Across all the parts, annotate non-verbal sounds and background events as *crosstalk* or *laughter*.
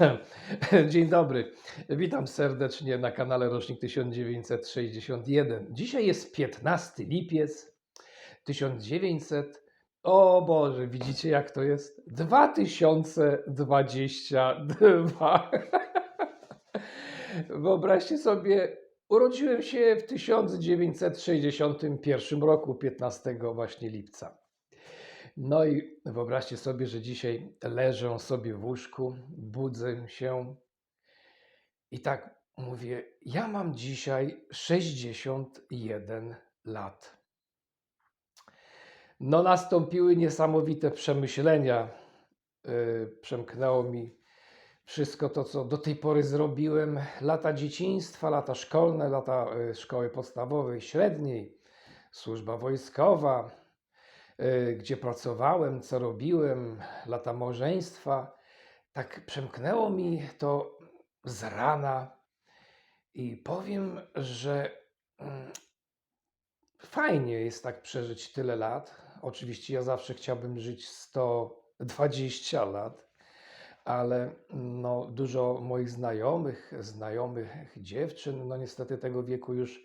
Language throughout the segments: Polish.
*laughs* Dzień dobry. Witam serdecznie na kanale Rocznik 1961. Dzisiaj jest 15 lipiec 1900. O Boże, widzicie jak to jest? 2022. *laughs* Wyobraźcie sobie, urodziłem się w 1961 roku, 15 właśnie lipca. No i wyobraźcie sobie, że dzisiaj leżę sobie w łóżku, budzę się i tak mówię, ja mam dzisiaj 61 lat. No nastąpiły niesamowite przemyślenia. Yy, Przemknęło mi wszystko to, co do tej pory zrobiłem. Lata dzieciństwa, lata szkolne, lata y, szkoły podstawowej, średniej, służba wojskowa, y, gdzie pracowałem, co robiłem, lata małżeństwa. Tak przemknęło mi to z rana i powiem, że mm, fajnie jest tak przeżyć tyle lat. Oczywiście ja zawsze chciałbym żyć 120 lat, ale no, dużo moich znajomych, znajomych dziewczyn, no niestety tego wieku już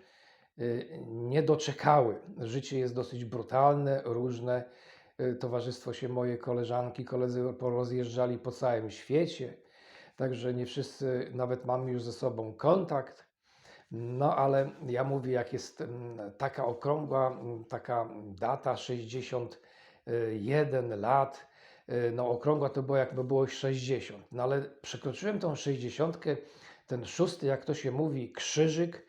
nie doczekały. Życie jest dosyć brutalne, różne. Y, Towarzystwo się moje koleżanki, koledzy porozjeżdżali po całym świecie, także nie wszyscy nawet mamy już ze sobą kontakt. No ale ja mówię, jak jest mm, taka okrągła, mm, taka data 61 lat, y, no okrągła to było jakby było 60, no ale przekroczyłem tą 60, ten szósty, jak to się mówi, krzyżyk,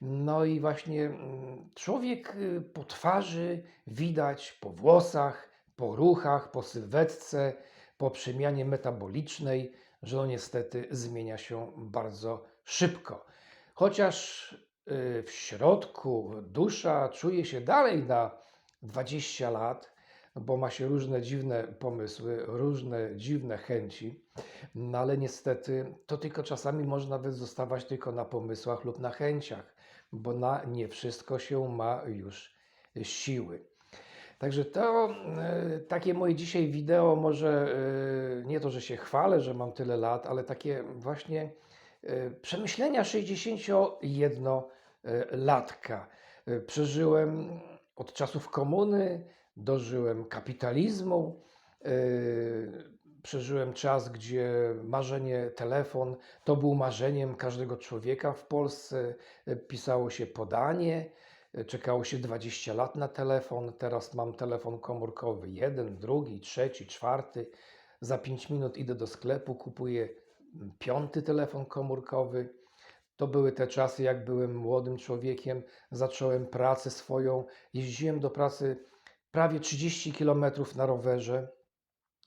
no i właśnie mm, człowiek y, po twarzy widać, po włosach, po ruchach, po sylwetce, po przemianie metabolicznej, że no niestety zmienia się bardzo szybko. Chociaż y, w środku dusza czuje się dalej na 20 lat, bo ma się różne dziwne pomysły, różne dziwne chęci, no ale niestety to tylko czasami może nawet zostawać tylko na pomysłach lub na chęciach, bo na nie wszystko się ma już siły. Także to e, takie moje dzisiaj wideo, może e, nie to, że się chwalę, że mam tyle lat, ale takie właśnie e, przemyślenia 61-latka. E, Przeżyłem od czasów komuny, dożyłem kapitalizmu, e, przeżyłem czas, gdzie marzenie telefon to był marzeniem każdego człowieka w Polsce. Pisało się podanie, czekało się 20 lat na telefon. Teraz mam telefon komórkowy jeden, drugi, trzeci, czwarty. Za 5 minut idę do sklepu, kupuję piąty telefon komórkowy. To były te czasy, jak byłem młodym człowiekiem, zacząłem pracę swoją. Jeździłem do pracy prawie 30 km na rowerze,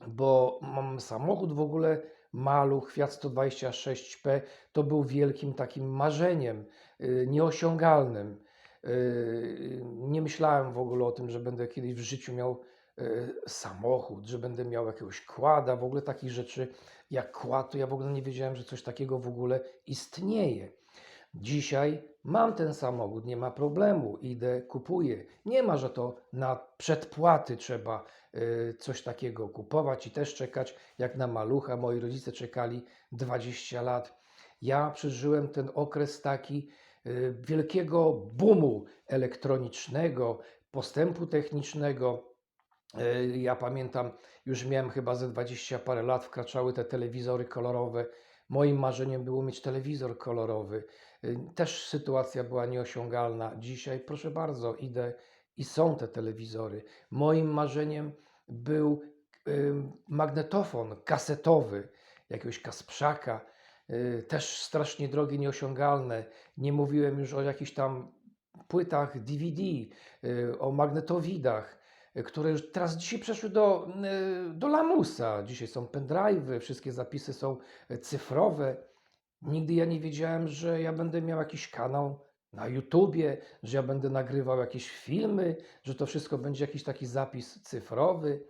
bo mam samochód w ogóle maluch, Fiat 126P. To był wielkim takim marzeniem, y, nieosiągalnym. Y, Nie myślałem w ogóle o tym, że będę kiedyś w życiu miał y, samochód, że będę miał jakiegoś kłada, w ogóle takich rzeczy jak kład, to ja w ogóle nie wiedziałem, że coś takiego w ogóle istnieje. Dzisiaj mam ten samochód, nie ma problemu, idę, kupuję. Nie ma, że to na przedpłaty trzeba y, coś takiego kupować i też czekać jak na malucha. Moi rodzice czekali 20 lat. Ja przeżyłem ten okres taki y, wielkiego boomu elektronicznego, postępu technicznego. Y, Ja pamiętam, już miałem chyba ze 20 parę lat, wkraczały te telewizory kolorowe. Moim marzeniem było mieć telewizor kolorowy. Y, Też sytuacja była nieosiągalna. Dzisiaj, proszę bardzo, idę i są te telewizory. Moim marzeniem był y, magnetofon kasetowy, jakiegoś Kasprzaka, y, też strasznie drogie, nieosiągalne. Nie mówiłem już o jakichś tam płytach DVD, o magnetowidach, które już teraz dzisiaj przeszły do, y, do lamusa. Dzisiaj są pendrive'y, wszystkie zapisy są y, cyfrowe. Nigdy ja nie wiedziałem, że ja będę miał jakiś kanał na YouTubie, że ja będę nagrywał jakieś filmy, że to wszystko będzie jakiś taki zapis cyfrowy.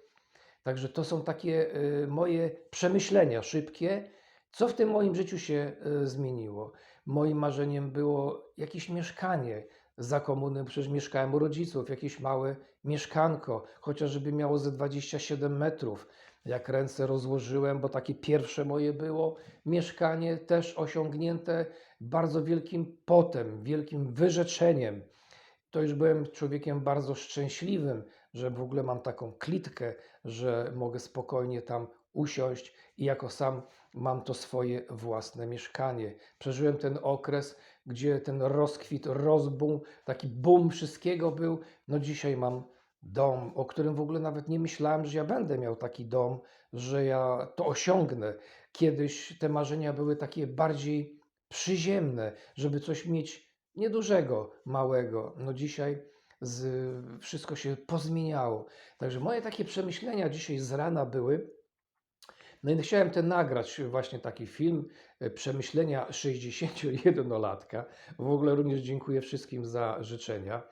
Także to są takie y, moje przemyślenia szybkie, co w tym moim życiu się zmieniło. Moim marzeniem było jakieś mieszkanie za komuny, przecież mieszkałem u rodziców, jakieś małe mieszkanko, chociaż żeby miało ze 27 metrów. jak ręce rozłożyłem, bo takie pierwsze moje było mieszkanie, też osiągnięte bardzo wielkim potem, wielkim wyrzeczeniem. To już byłem człowiekiem bardzo szczęśliwym, że w ogóle mam taką klitkę, że mogę spokojnie tam usiąść i jako sam mam to swoje własne mieszkanie. Przeżyłem ten okres, gdzie ten rozkwit, rozbum, taki boom wszystkiego był. No dzisiaj mam dom, o którym w ogóle nawet nie myślałem, że ja będę miał taki dom, że ja to osiągnę. Kiedyś te marzenia były takie bardziej przyziemne, żeby coś mieć niedużego, małego. No dzisiaj z, wszystko się pozmieniało. Także moje takie przemyślenia dzisiaj z rana były. No i chciałem ten nagrać właśnie taki film, e, przemyślenia 61-latka. W ogóle również dziękuję wszystkim za życzenia.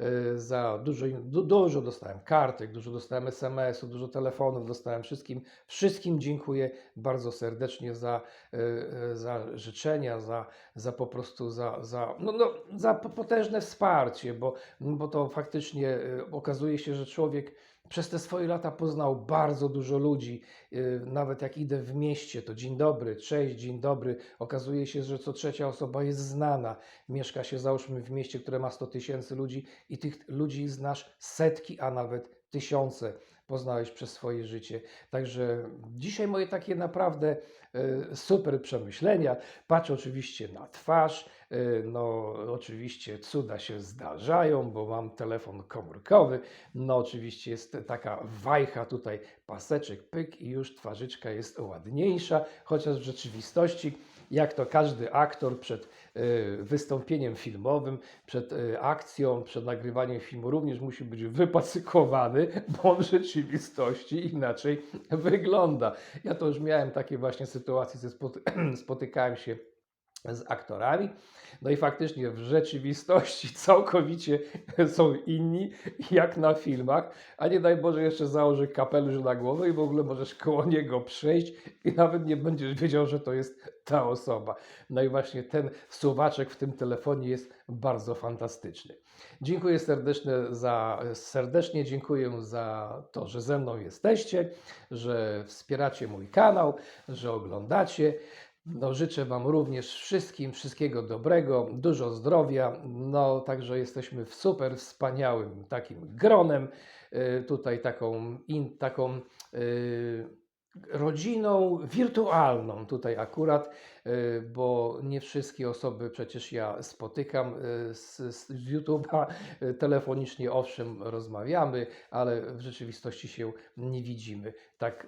e, Za dużo, du- dużo dostałem kartek, dużo dostałem SMS-ów, dużo telefonów dostałem wszystkim. Wszystkim dziękuję bardzo serdecznie za, e, za życzenia, za, za po prostu za, za, no, no, za po- potężne wsparcie, bo, bo to faktycznie okazuje się, że człowiek przez te swoje lata poznał bardzo dużo ludzi. Yy, Nawet jak idę w mieście, to dzień dobry, cześć, dzień dobry. Okazuje się, że co trzecia osoba jest znana. Mieszka się załóżmy w mieście, które ma 100 tysięcy ludzi i tych ludzi znasz setki, a nawet tysiące poznałeś przez swoje życie. Także dzisiaj moje takie naprawdę e, super przemyślenia. Patrzę oczywiście na twarz. E, No, oczywiście cuda się zdarzają, bo mam telefon komórkowy. No, oczywiście jest taka wajcha tutaj, paseczek, pyk i już twarzyczka jest ładniejsza, chociaż w rzeczywistości, jak to każdy aktor przed e, wystąpieniem filmowym, przed e, akcją, przed nagrywaniem filmu również musi być wypacykowany, bo w rzeczywistości inaczej wygląda. Ja to już miałem takie właśnie sytuacje, *clears throat* spotykałem się z aktorami. No i faktycznie w rzeczywistości *laughs* całkowicie są inni, jak na filmach, a nie daj Boże jeszcze założy kapelusz na głowę i w ogóle możesz koło niego przejść i nawet nie będziesz wiedział, że to jest ta osoba. No i właśnie ten suwaczek w tym telefonie jest bardzo fantastyczny. Dziękuję serdecznie za, serdecznie dziękuję za to, że ze mną jesteście, że wspieracie mój kanał, że oglądacie. No, życzę Wam również wszystkim wszystkiego dobrego, dużo zdrowia. No, także jesteśmy w super wspaniałym takim gronem, y, tutaj taką, in, taką y, rodziną wirtualną tutaj akurat, y, bo nie wszystkie osoby przecież ja spotykam y, z, z YouTube'a. Y, Telefonicznie owszem rozmawiamy, ale w rzeczywistości się nie widzimy tak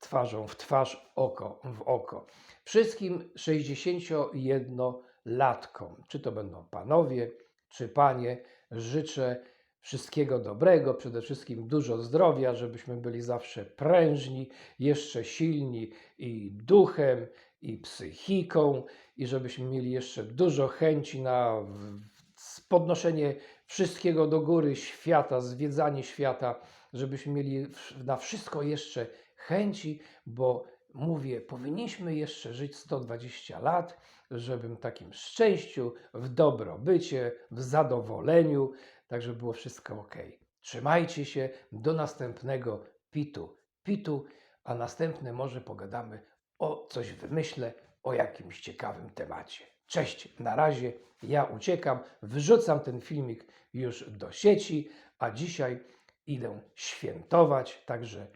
twarzą w twarz, oko w oko. Wszystkim 61-latkom, czy to będą panowie, czy panie, życzę wszystkiego dobrego, przede wszystkim dużo zdrowia, żebyśmy byli zawsze prężni, jeszcze silni i duchem, i psychiką, i żebyśmy mieli jeszcze dużo chęci na w- w- podnoszenie wszystkiego do góry świata, zwiedzanie świata, żebyśmy mieli w- na wszystko jeszcze chęci, bo mówię, powinniśmy jeszcze żyć 120 lat, żebym takim szczęściu, w dobrobycie, w zadowoleniu, tak żeby było wszystko ok. Trzymajcie się, do następnego pitu, pitu, a następny może pogadamy o coś wymyślę, o jakimś ciekawym temacie. Cześć, na razie, ja uciekam, wrzucam ten filmik już do sieci, a dzisiaj idę świętować, także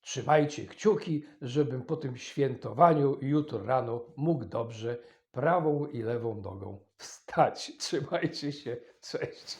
Trzymajcie kciuki, żebym po tym świętowaniu jutro rano mógł dobrze prawą i lewą nogą wstać. *laughs* Trzymajcie się, cześć.